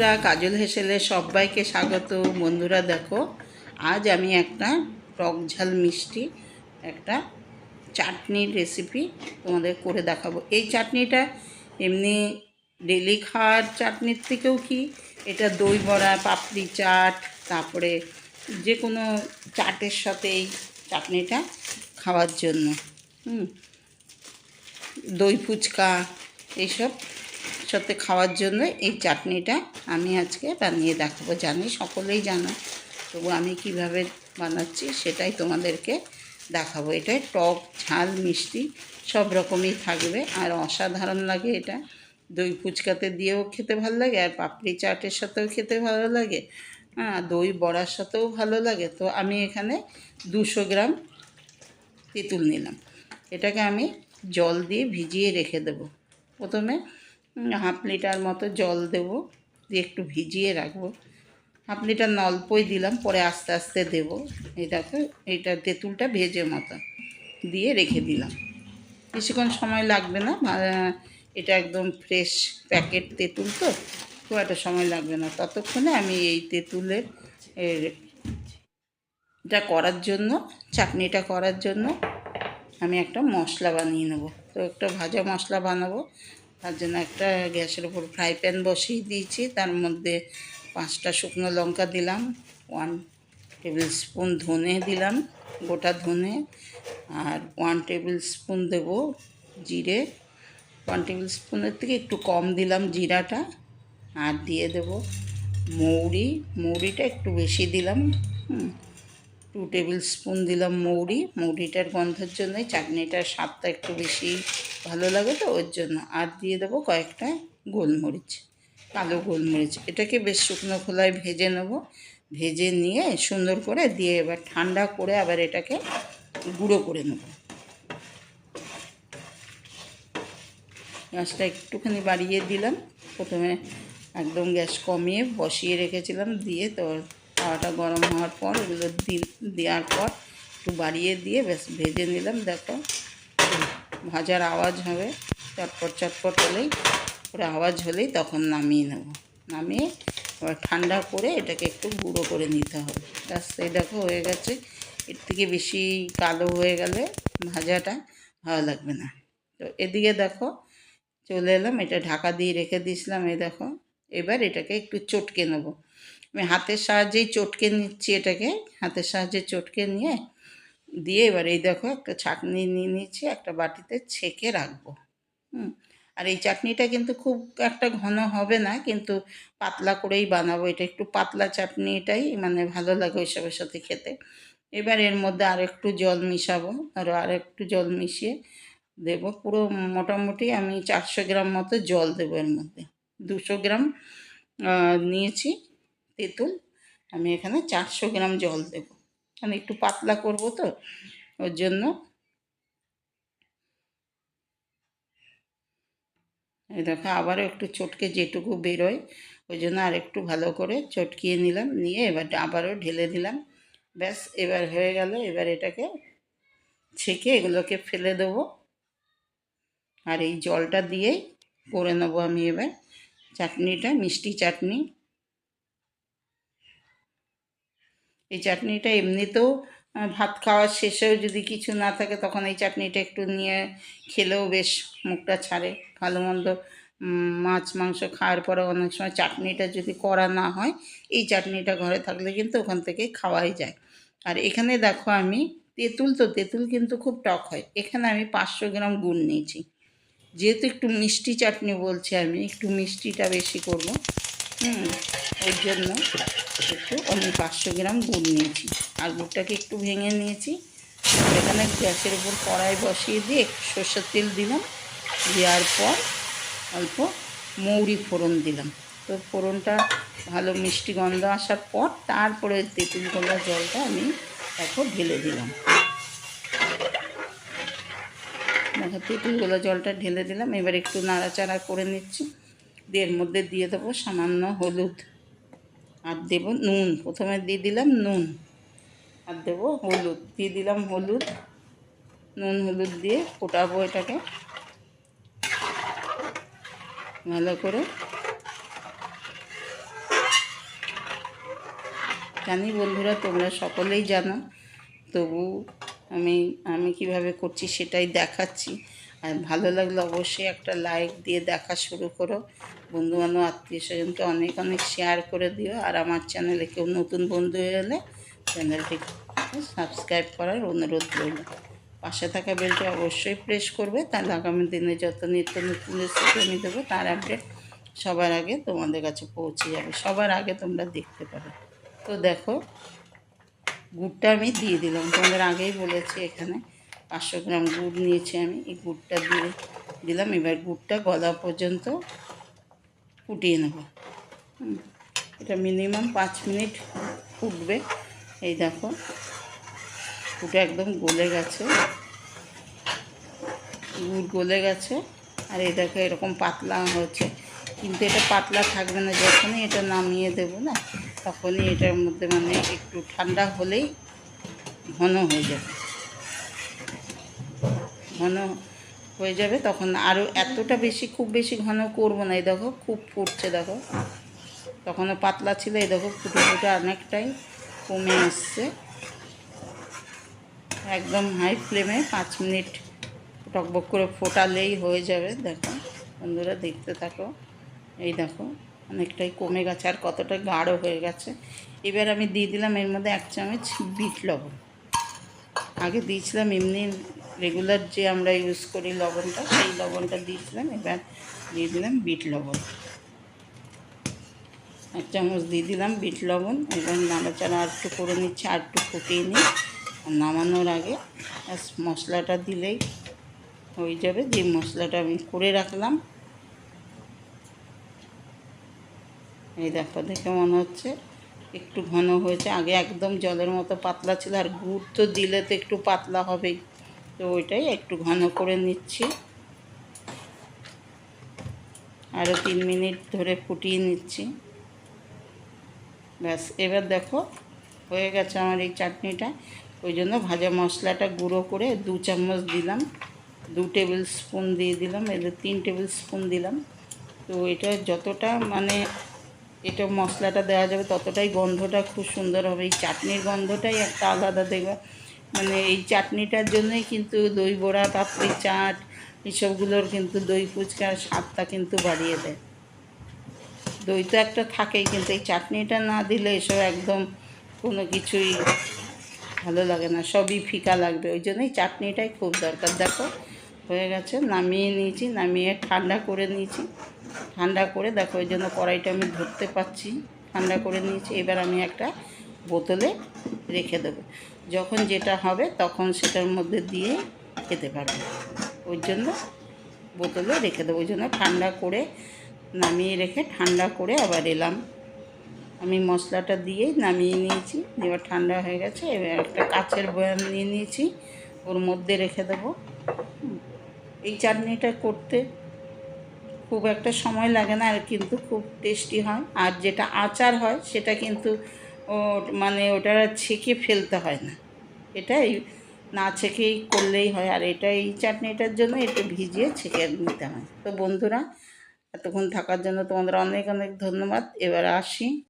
বন্ধুরা, কাজল হেসেলে সবাইকে স্বাগত। বন্ধুরা, দেখো, আজ আমি একটা টক ঝাল মিষ্টি, একটা চাটনির রেসিপি তোমাদের করে দেখাবো। এই চাটনিটা এমনি ডেলি খাওয়ার চাটনির থেকেও কি? এটা দই বড়া, পাপড়ি চাট, তারপরে যে কোনো চাটের সাথে এই চাটনিটা খাওয়ার জন্য, হুম, দই ফুচকা, এইসব সাথে খাওয়ার জন্য এই চাটনিটা আমি আজকে বানিয়ে দেখাবো। জানি সকলেই জানো, তবু আমি কীভাবে বানাচ্ছি সেটাই তোমাদেরকে দেখাবো। এটা টক, ঝাল, মিষ্টি, সব রকমই থাকবে। আর অসাধারণ লাগে এটা। দই ফুচকাতে দিয়েও খেতে ভালো লাগে, আর পাপড়ি চাটের সাথেও খেতে ভালো লাগে হ্যাঁ দই বড়ার সাথেও ভালো লাগে। তো আমি এখানে দুশো গ্রাম তেঁতুল নিলাম। এটাকে আমি জল দিয়ে ভিজিয়ে রেখে দেবো। প্রথমে হাফ লিটার মতো জল দেবো, দিয়ে একটু ভিজিয়ে রাখব। হাফ লিটার অল্পই দিলাম, পরে আস্তে আস্তে দেবো। দেখো, এইটা তেঁতুলটা ভেজে মতো দিয়ে রেখে দিলাম। বেশিক্ষণ সময় লাগবে না এটা একদম ফ্রেশ প্যাকেট তেঁতুল তো, খুব একটা সময় লাগবে না। ততক্ষণে আমি এই তেঁতুলের এটা করার জন্য, চাটনিটা করার জন্য আমি একটা মশলা বানিয়ে নেব। তো একটা ভাজা মশলা বানাবো তার জন্য একটা গ্যাসের উপর ফ্রাই প্যান বসিয়ে দিয়েছি। তার মধ্যে পাঁচটা শুকনো লঙ্কা দিলাম ওয়ান টেবিল স্পুন ধনে দিলাম, গোটা ধনে, আর ওয়ান টেবিল স্পুন দেবো জিরে। ওয়ান টেবিল স্পুনের থেকে একটু কম দিলাম জিরাটা, আর দিয়ে দেবো মৌরি। মৌরিটা একটু বেশি দিলাম, হুম। টু টেবিল স্পুন দিলাম মৌরি। মৌরিটার গন্ধের জন্যই চাটনিটার স্বাদটা একটু বেশি ভালো লাগে তো, ওর জন্য। আর দিয়ে দেবো কয়েকটা গোলমরিচ, কালো গোলমরিচ। এটাকে বেশ শুকনো খোলায় ভেজে নেব। ভেজে নিয়ে সুন্দর করে দিয়ে এবার ঠান্ডা করে আবার এটাকে গুঁড়ো করে নেব। গ্যাসটা একটুখানি বাড়িয়ে দিলাম। প্রথমে একদম গ্যাস কমিয়ে বসিয়ে রেখেছিলাম। দিয়ে তো তাওয়াটা গরম হওয়ার পর এগুলো দেওয়ার পর একটু বাড়িয়ে দিয়ে বেশ ভেজে নিলাম, দেখো। ভাজার আওয়াজ হবে, চটপট চটপট হলেই করে আওয়াজ হলেই তখন নামিয়ে নেব। নামিয়ে এবার ঠান্ডা করে এটাকে একটু গুঁড়ো করে নিতে হবে। ব্যাস, এই দেখো হয়ে গেছে। এর থেকে বেশি কালো হয়ে গেলে ভাজাটা ভালো লাগবে না। তো এদিকে দেখো, চলে এলাম, এটা ঢাকা দিয়ে রেখে দিয়েছিলাম, এই দেখো। এবার এটাকে একটু চটকে নেব। আমি হাতের সাহায্যেই চটকে নিচ্ছি এটাকে, হাতের সাহায্যে চটকে নিয়ে, দিয়ে এবার এই দেখো একটা ছাঁকনি নিয়ে নিয়েছি, একটা বাটিতে ছেঁকে রাখব। হুম, আর এই চাটনিটা কিন্তু খুব একটা ঘন হবে না, কিন্তু পাতলা করেই বানাবো, এটা একটু পাতলা চাটনিটাই মানে ভালো লাগে ওইসবের সাথে খেতে। এবার এর মধ্যে আর একটু জল মিশাবো আরও আর একটু জল মিশিয়ে দেবো, পুরো মোটামুটি আমি চারশো গ্রাম মতো জল দেবো এর মধ্যে। দুশো গ্রাম নিয়েছি। তেঁতুল, আমি এখানে চারশো গ্রাম জল দেবো। মানে একটু পাতলা করব তো, ওর জন্য। এই দেখো, আবারও একটু চটকে যেটুকু বেরোয়, ওই জন্য আর একটু ভালো করে চটকিয়ে নিলাম, নিয়ে এবার আবারও ঢেলে দিলাম। ব্যাস, এবার হয়ে গেল, এবার এটাকে ছেঁকে এগুলোকে ফেলে দেবো। আর এই জলটা দিয়েই করে নেব আমি এবার চাটনিটা, মিষ্টি চাটনি। এই চাটনিটা এমনিতেও ভাত খাওয়ার শেষেও যদি কিছু না থাকে, তখন এই চাটনিটা একটু নিয়ে খেলেও বেশ মুখটা ছাড়ে। ভালো মন্দ মাছ, মাংস খাওয়ার পরে অনেক সময় চাটনিটা যদি করা না হয়, এই চাটনিটা ঘরে থাকলে কিন্তু ওখান থেকে খাওয়াই যায়। আর এখানে দেখো আমি তেঁতুল, তো তেঁতুল কিন্তু খুব টক হয়। এখানে আমি পাঁচশো গ্রাম গুড় নিয়েছি। যেহেতু একটু মিষ্টি চাটনি বলছি আমি, একটু মিষ্টিটা বেশি করব। হুম ওই জন্য একটু আমি পাঁচশো গ্রাম গুড় নিয়েছি। আর গুড়টাকে একটু ভেঙে নিয়েছি। এখানে গ্যাসের উপর কড়াই বসিয়ে দিয়ে একটু সর্ষের তেল দিলাম। দেওয়ার পর অল্প মৌরি ফোড়ন দিলাম। তো ফোড়নটা ভালো মিষ্টি গন্ধ আসার পর তারপরে তেঁতুল গোলা জলটা আমি দেখো ঢেলে দিলাম। তেঁতুল গোলা জলটা ঢেলে দিলাম। এবার একটু নাড়াচাড়া করে নিচ্ছি। দিয়ে মধ্যে দিয়ে দেবো সামান্য হলুদ। আর দেব নুন, প্রথমে দিয়ে দিলাম নুন। আর দেবো হলুদ, দিয়ে দিলাম হলুদ। নুন, হলুদ দিয়ে ফোটাবো এটাকে। ভালো করে। জানি বন্ধুরা, তোমরা সকলেই জানো, তবু আমি আমি কীভাবে করছি সেটাই দেখাচ্ছি। আর ভালো লাগলে অবশ্যই একটা লাইক দিয়ে দেখা শুরু করো। বন্ধুবান্ধব, আত্মীয় স্বজনকে অনেক অনেক শেয়ার করে দিও। আর আমার চ্যানেলে কেউ নতুন বন্ধু হয়ে এলে চ্যানেলটি সাবস্ক্রাইব করার অনুরোধ রইল। পাশে থাকা বেলটি অবশ্যই প্রেস করবে। তাহলে আগামী দিনে যত নিত্য নতুন রেসিপি আমি দেবো, তার আপডেট সবার আগে তোমাদের কাছে পৌঁছে যাবে। সবার আগে তোমরা দেখতে পাবে। তো দেখো, গুড়টা আমি দিয়ে দিলাম। তোমাদের আগেই বলেছি এখানে। পাঁচশো গ্রাম গুড় নিয়েছি আমি, এই গুড়টা দিয়ে দিলাম। এবার গুড়টা গলা পর্যন্ত ফুটিয়ে নেব। এটা মিনিমাম পাঁচ মিনিট ফুটবে। এই দেখো, ফুটে একদম গলে গেছে। গুড় গলে গেছে। আর এই দেখো, এরকম পাতলা হচ্ছে কিন্তু এটা পাতলা থাকবে না, যখনই এটা নামিয়ে দেবো না, তখনই এটার মধ্যে মানে একটু ঠান্ডা হলেই ঘন হয়ে যাবে। ঘন হয়ে যাবে, তখন আরও এতটা বেশি, খুব বেশি ঘন করব না। এই দেখো, খুব ফুটছে, দেখো। তখনও পাতলা ছিল, এই দেখো, ফুটে ফুটে অনেকটাই কমে আসছে। একদম হাই ফ্লেমে পাঁচ মিনিট টকবক করে ফোটালেই হয়ে যাবে, দেখো। বন্ধুরা, দেখতে থাকো। এই দেখো, অনেকটাই কমে গেছে আর কতটা গাঢ় হয়ে গেছে। এবার আমি দিয়ে দিলাম এর মধ্যে এক চামচ বিট লবণ। আগে দিয়েছিলাম এমনি রেগুলার যে আমরা ইউজ করি লবণটা, সেই লবণটা দিয়েছিলাম, এবার দিয়ে দিলাম বিট লবণ। এক চামচ দিয়ে দিলাম বিট লবণ, এবার নাড়াচাড়া আর একটু করে নিচ্ছি আর একটু ফুটিয়ে নিই। আর নামানোর আগে মশলাটা দিলেই হয়ে যাবে, যে মশলাটা আমি করে রাখলাম। এই দেখো, দেখে মনে হচ্ছে একটু ঘন হয়েছে। আগে একদম জলের মতো পাতলা ছিল, আর গুড় তো দিলে তো একটু পাতলা হবেই। তো ওইটাই একটু ঘন করে নিচ্ছি। আরও তিন মিনিট ধরে ফুটিয়ে নিচ্ছি। ব্যাস, এবার দেখো হয়ে গেছে আমার এই চাটনিটা। ওই জন্য ভাজা মশলাটা গুঁড়ো করে দু চামচ দিলাম। দু টেবিল স্পুন দিয়ে দিলাম এদের তিন টেবিল স্পুন দিলাম। তো এটা যতটা মানে এটা মশলাটা দেওয়া যাবে ততটাই গন্ধটা খুব সুন্দর হবে। এই চাটনির গন্ধটাই একটা আলাদা দেবে। মানে এই চাটনিটার জন্যই কিন্তু দই বড়া, পাপড়ি, চাট এসবগুলোর কিন্তু দই ফুচকার স্বাদটা কিন্তু বাড়িয়ে দেয়। দই তো একটা থাকেই, কিন্তু এই চাটনিটা না দিলে এসব একদম কোনো কিছুই ভালো লাগে না, সবই ফিকা লাগবে। ওই জন্যই চাটনিটাই খুব দরকার। দেখো, হয়ে গেছে, নামিয়ে নিয়েছি, নামিয়ে ঠান্ডা করে নিয়েছি। ঠান্ডা করে দেখো, ওই জন্য কড়াইটা আমি ধরতে পারছি। ঠান্ডা করে নিয়েছি, এবার আমি একটা বোতলে রেখে দেবো। যখন যেটা হবে তখন সেটার মধ্যে দিয়ে খেতে পারবে। ওই জন্য বোতলে রেখে দেবো, ওই জন্য ঠান্ডা করে নামিয়ে রেখে ঠান্ডা করে আবার এলাম। আমি মশলাটা দিয়েই নামিয়ে নিয়েছি, এবার ঠান্ডা হয়ে গেছে, এবার একটা কাচের বয়াম নিয়ে নিয়েছি, ওর মধ্যে রেখে দেবো। এই চাটনিটা করতে খুব একটা সময় লাগে না আর কিন্তু খুব টেস্টি হয়। আর যেটা আচার হয় সেটা কিন্তু ও মানে ওটা ছেঁকে ফেলতে হয় না। এটাই না ছেঁকেই করলেই হয়, আর এটা এই চাটনিটার জন্য একটু ভিজিয়ে ছেঁকে নিতে হয়। তো বন্ধুরা, এতক্ষণ থাকার জন্য তোমাদের অনেক অনেক ধন্যবাদ। এবার আসি।